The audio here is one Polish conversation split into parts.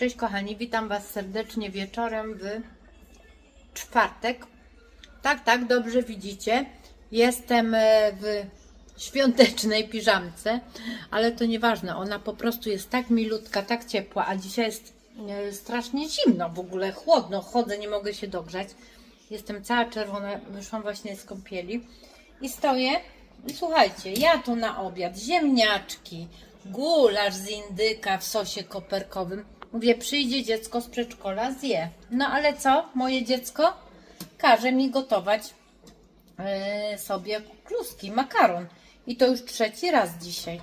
Cześć kochani, witam Was serdecznie wieczorem w czwartek. Tak, tak, dobrze widzicie. Jestem e, w świątecznej piżamce, ale to nieważne. Ona po prostu jest tak milutka, tak ciepła, a dzisiaj jest e, strasznie zimno w ogóle, chłodno. Chodzę, nie mogę się dogrzać. Jestem cała czerwona, wyszłam właśnie z kąpieli i stoję. Słuchajcie, ja tu na obiad ziemniaczki, gulasz z indyka w sosie koperkowym. Mówię, przyjdzie dziecko z przedszkola, zje. No ale co, moje dziecko każe mi gotować e, sobie kluski, makaron. I to już trzeci raz dzisiaj.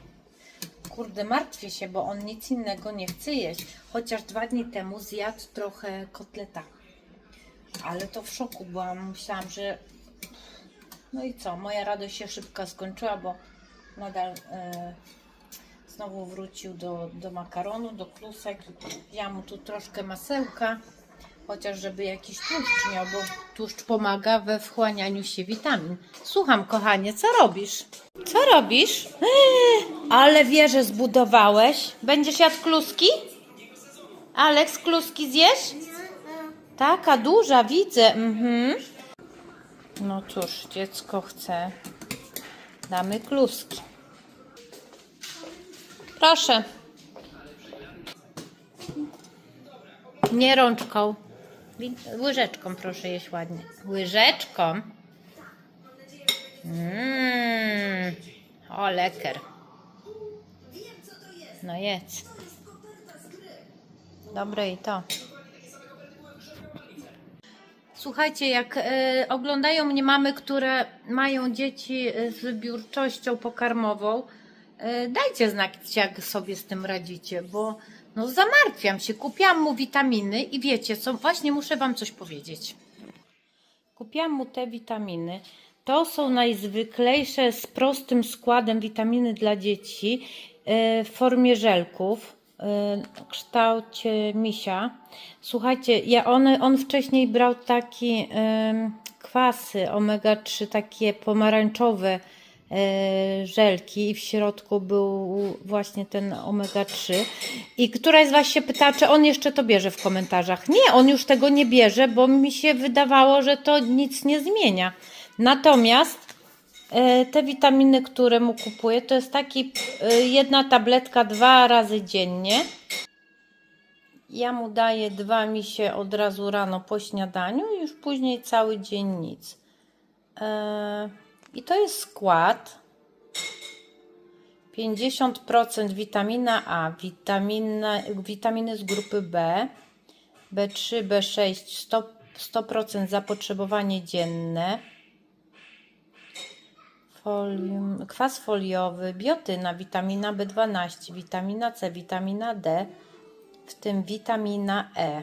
Kurde, martwię się, bo on nic innego nie chce jeść. Chociaż dwa dni temu zjadł trochę kotleta. Ale to w szoku byłam. Myślałam, że. No i co? Moja radość się szybko skończyła, bo nadal e, znowu wrócił do, do makaronu, do klusek. Ja mu tu troszkę masełka, chociaż żeby jakiś tłuszcz miał, bo tłuszcz pomaga we wchłanianiu się witamin. Słucham, kochanie, co robisz? Co robisz? Eee, ale wieżę zbudowałeś. Będziesz jadł kluski? Aleks, kluski zjesz? Taka duża, widzę. Mhm. No cóż, dziecko chce. Damy kluski. Proszę. Nie rączką. Łyżeczką proszę jeść ładnie. Łyżeczką. Mmm. O, leker. No jedz. Dobre i to. Słuchajcie, jak e, oglądają mnie mamy, które mają dzieci e, z wybiórczością pokarmową, dajcie znać, jak sobie z tym radzicie, bo no zamartwiam się. Kupiłam mu witaminy i wiecie co, właśnie muszę wam coś powiedzieć. Kupiłam mu te witaminy. To są najzwyklejsze z prostym składem witaminy dla dzieci e, w formie żelków e, w kształcie misia. Słuchajcie, ja on, on wcześniej brał taki kwasy omega-3, takie pomarańczowe e, żelki i w środku był właśnie ten omega-3 i któraś z Was się pyta, czy on jeszcze to bierze w komentarzach. Nie, on już tego nie bierze, bo mi się wydawało, że to nic nie zmienia. Natomiast e, te witaminy, które mu kupuję, to jest taki e, jedna tabletka dwa razy dziennie. Ja mu daję dwa misie od razu rano po śniadaniu i już później cały dzień nic. E, I to jest skład 50% witamina A, witamina, witaminy z grupy B, B3, B6, 100, 100% zapotrzebowanie dzienne, folium, kwas foliowy, biotyna, witamina B12, witamina C, witamina D, w tym witamina E.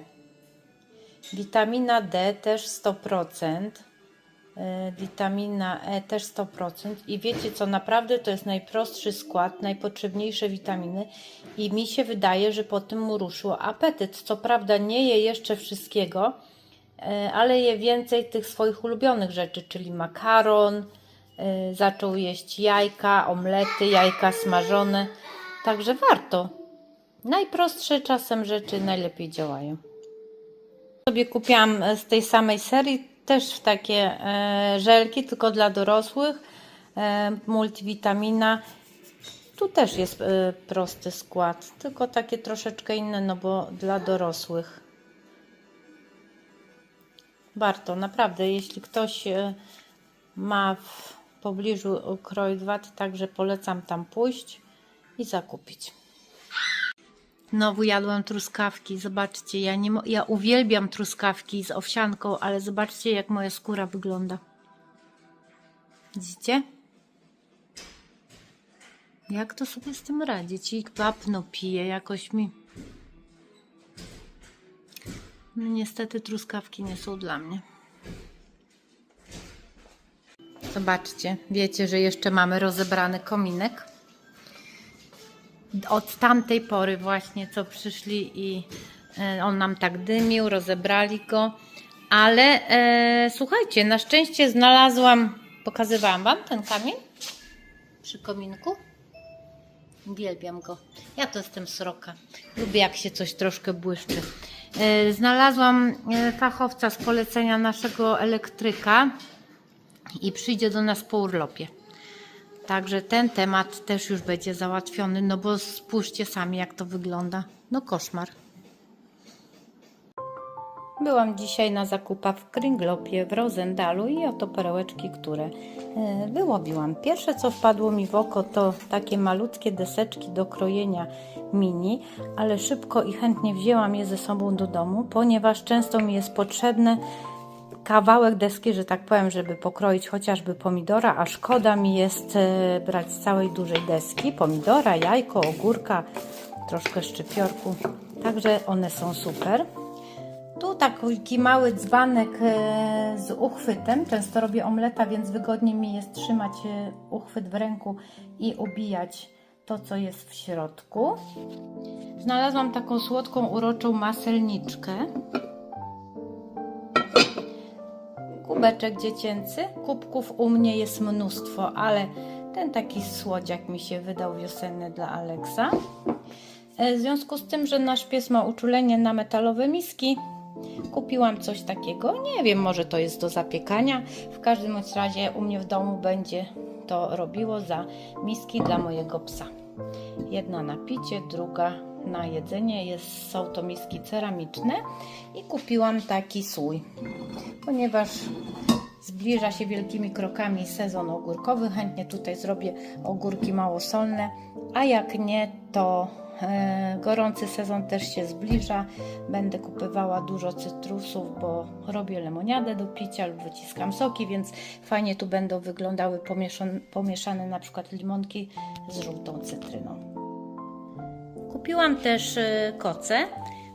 Witamina D też 100%. Y, Witamina E też 100%. I wiecie co, naprawdę to jest najprostszy skład, najpotrzebniejsze witaminy. I mi się wydaje, że po tym mu ruszył apetyt. Co prawda nie je jeszcze wszystkiego, y, ale je więcej tych swoich ulubionych rzeczy, czyli makaron, y, zaczął jeść jajka, omlety, jajka smażone. Także warto. Najprostsze czasem rzeczy najlepiej działają. Sobie kupiłam e, z tej samej serii też takie e, żelki, tylko dla dorosłych. E, multivitamina. Tu też jest e, prosty skład, tylko takie troszeczkę inne, no bo dla dorosłych. Warto, naprawdę, jeśli ktoś ma w pobliżu kroj 2, to także polecam tam pójść i zakupić. Znowu jadłam truskawki. Zobaczcie, ja, nie, ja uwielbiam truskawki z owsianką, ale zobaczcie, jak moja skóra wygląda. Widzicie? Jak to sobie z tym radzić? I wapno piję, jakoś mi. No, niestety truskawki nie są dla mnie. Zobaczcie, wiecie, że jeszcze mamy rozebrany kominek od tamtej pory właśnie, co przyszli i e, on nam tak dymił, rozebrali go. Ale e, słuchajcie, na szczęście znalazłam, pokazywałam Wam ten kamień przy kominku. Uwielbiam go. Ja to jestem sroka. Lubię jak się coś troszkę błyszczy. E, Znalazłam e, fachowca z polecenia naszego elektryka i przyjdzie do nas po urlopie. Także ten temat też już będzie załatwiony, no bo spójrzcie sami jak to wygląda. No koszmar. Byłam dzisiaj na zakupach w Kringlopie w Rosendalu i oto perełeczki, które e, wyłowiłam. Pierwsze co wpadło mi w oko to takie malutkie deseczki do krojenia mini, ale szybko i chętnie wzięłam je ze sobą do domu, ponieważ często mi jest potrzebne kawałek deski, że tak powiem, żeby pokroić chociażby pomidora, a szkoda mi jest e, brać z całej dużej deski pomidora, jajko, ogórka, troszkę szczypiorku. Także one są super. Tu taki mały dzbanek e, z uchwytem. Często robię omleta, więc wygodnie mi jest trzymać e, uchwyt w ręku i ubijać to, co jest w środku. Znalazłam taką słodką, uroczą maselniczkę. Kubeczek dziecięcy. Kubków u mnie jest mnóstwo, ale ten taki słodziak mi się wydał wiosenny dla Aleksa. E, W związku z tym, że nasz pies ma uczulenie na metalowe miski, kupiłam coś takiego. Nie wiem, może to jest do zapiekania. W każdym razie u mnie w domu będzie to robiło za miski dla mojego psa. Jedna na picie, druga na jedzenie. Jest, są to miski ceramiczne i kupiłam taki słój, ponieważ zbliża się wielkimi krokami sezon ogórkowy. Chętnie tutaj zrobię ogórki małosolne, a jak nie, to e, gorący sezon też się zbliża. Będę kupywała dużo cytrusów, bo robię lemoniadę do picia lub wyciskam soki, więc fajnie tu będą wyglądały pomieszane, pomieszane na przykład limonki z żółtą cytryną. Kupiłam też e, koce.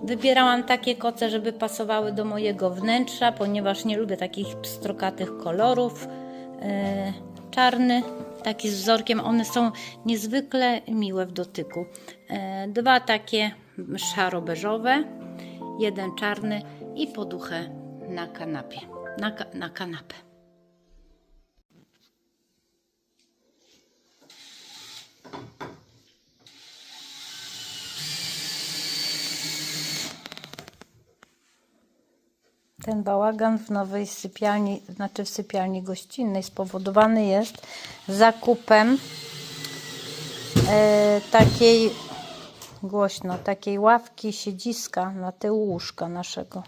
Wybierałam takie koce, żeby pasowały do mojego wnętrza, ponieważ nie lubię takich pstrokatych kolorów. E, Czarny, taki z wzorkiem, one są niezwykle miłe w dotyku. E, Dwa takie szaro-beżowe, jeden czarny i poduchę na kanapie. Na, na kanapę. Ten bałagan w nowej sypialni, znaczy w sypialni gościnnej, spowodowany jest zakupem e, takiej głośno, takiej ławki, siedziska na tył łóżka naszego.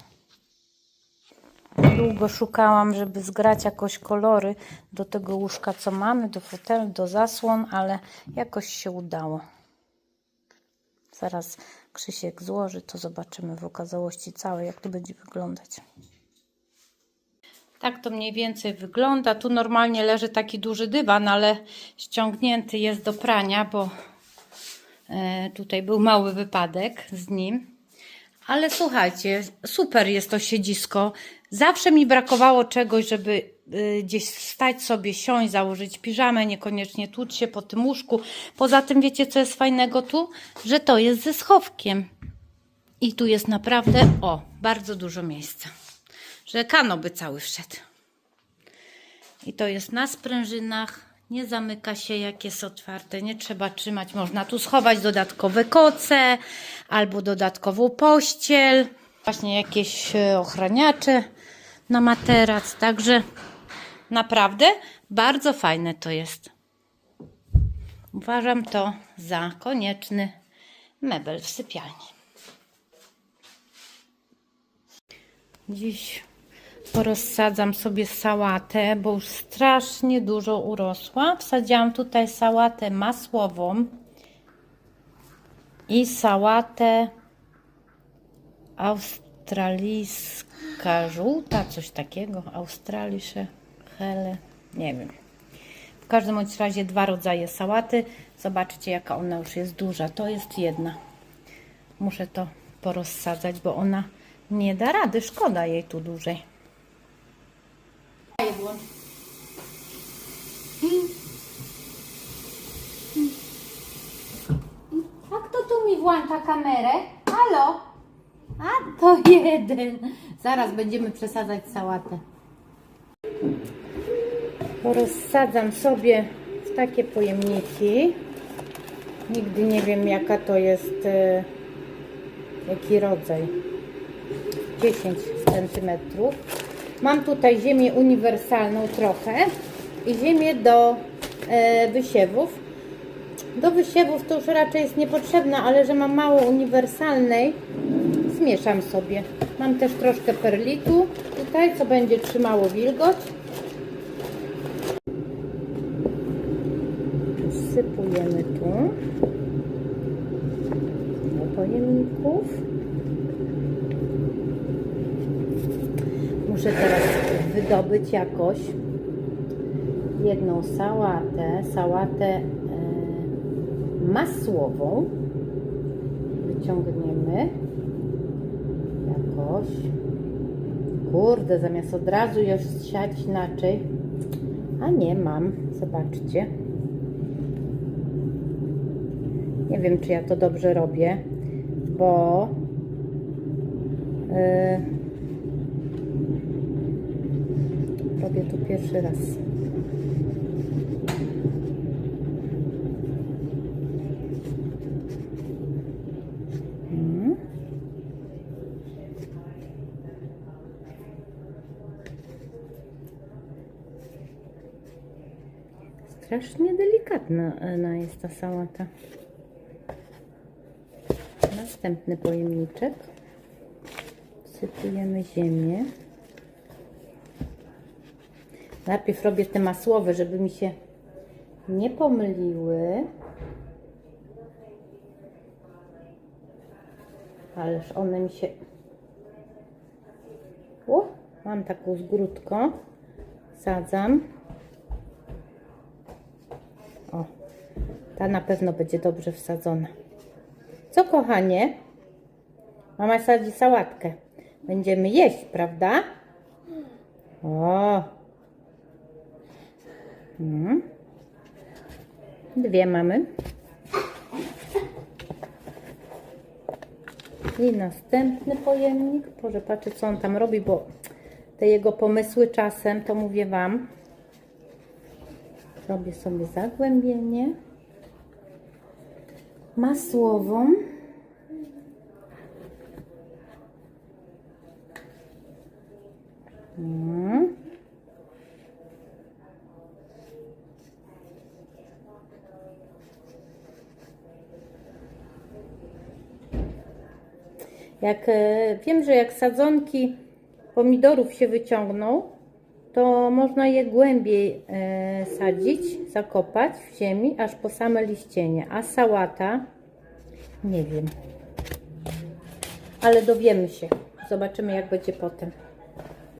Długo szukałam, żeby zgrać jakoś kolory do tego łóżka, co mamy, do fotelu, do zasłon, ale jakoś się udało. Zaraz Krzysiek złoży, to zobaczymy w okazałości całej, jak to będzie wyglądać. Tak to mniej więcej wygląda. Tu normalnie leży taki duży dywan, ale ściągnięty jest do prania, bo e, tutaj był mały wypadek z nim. Ale słuchajcie, super jest to siedzisko. Zawsze mi brakowało czegoś, żeby y, gdzieś wstać sobie, siąść, założyć piżamę, niekoniecznie tłuc się po tym łóżku. Poza tym wiecie, co jest fajnego tu? Że to jest ze schowkiem. I tu jest naprawdę, o, bardzo dużo miejsca. Że kano by cały wszedł. I to jest na sprężynach. Nie zamyka się, jak jest otwarte. Nie trzeba trzymać. Można tu schować dodatkowe koce albo dodatkową pościel. Właśnie jakieś e, ochraniacze na materac. Także naprawdę bardzo fajne to jest. Uważam to za konieczny mebel w sypialni. Dziś porozsadzam sobie sałatę, bo już strasznie dużo urosła. Wsadziłam tutaj sałatę masłową i sałatę australijska żółta, coś takiego. Australische hele, nie wiem. W każdym bądź razie dwa rodzaje sałaty. Zobaczcie, jaka ona już jest duża. To jest jedna. Muszę to porozsadzać, bo ona nie da rady. Szkoda jej tu dłużej. A kto tu mi włącza kamerę? Halo? A to jeden. Zaraz będziemy przesadzać sałatę. Rozsadzam sobie w takie pojemniki. Nigdy nie wiem jaka to jest, e, jaki rodzaj. 10 cm. Mam tutaj ziemię uniwersalną trochę i ziemię do e, wysiewów. Do wysiewów to już raczej jest niepotrzebna, ale że mam mało uniwersalnej, zmieszam sobie. Mam też troszkę perlitu tutaj, co będzie trzymało wilgoć. Sypujemy tu do pojemników. Muszę teraz wydobyć jakoś jedną sałatę, sałatę e, masłową. Wyciągniemy jakoś. Kurde, zamiast od razu już siać inaczej. A nie mam, zobaczcie. Nie wiem, czy ja to dobrze robię, bo yy, robię to pierwszy raz. Mm. Strasznie delikatna ona jest ta sałata. Następny pojemniczek. Wsypujemy ziemię. Najpierw robię te masłowe, żeby mi się nie pomyliły. Ależ one mi się... O, mam taką zgródkę. Sadzam. O, ta na pewno będzie dobrze wsadzona. Co kochanie? Mama sadzi sałatkę. Będziemy jeść, prawda? O. Mm. Dwie mamy. I następny pojemnik. Boże, patrzę co on tam robi, bo te jego pomysły czasem, to mówię Wam. Robię sobie zagłębienie masłową. Jak e, wiem, że jak sadzonki pomidorów się wyciągną, to można je głębiej e, sadzić, zakopać w ziemi, aż po same liścienie. A sałata, nie wiem. Ale dowiemy się. Zobaczymy, jak będzie potem.